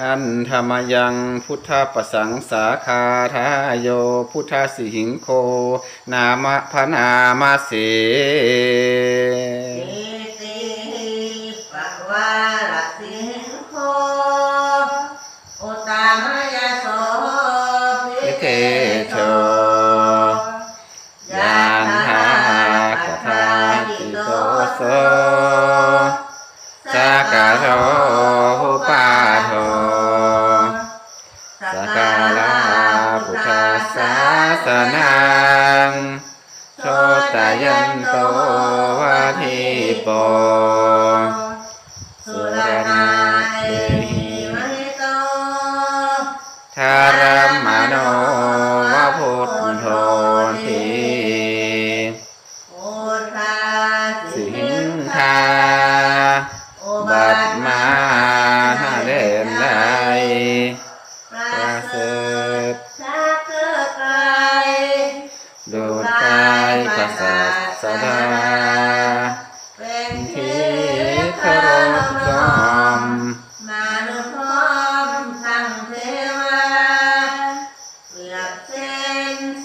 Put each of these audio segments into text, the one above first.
หันธรรมยังพุทธประสังสาคาทายโยพุทธสิหิงโค นามะพนามาเส สนังโชตยันโตวะทิโป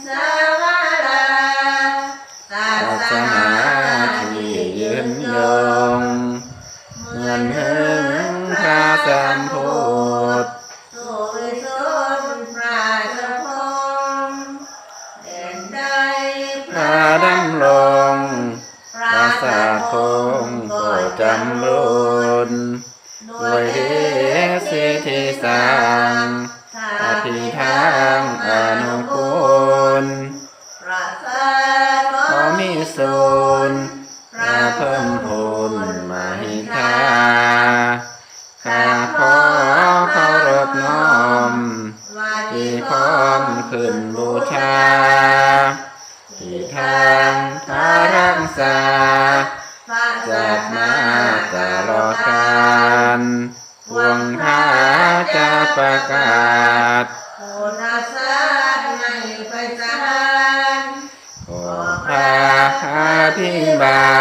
สวาลาศาศาสสนาที่ยืยืนยงเหมือนหึงพระสัมพุทธสุวิสุทธิพระเจ้าพงศ์เด่นใดพระดำรงพพระระสาสาคคงงก็ก็จำจำรุรุนด้วยเดเดชชสิทธิสาสาง พิ่มพูไมาค่าข้าข้าขอเคารพน้อมที่พร้อมขึ้นบูชา ที่ทางพระรักษาจัดมาตลอดกาลพวงพระจะประกาศโอนาสานในไปจานขอพระพิบาล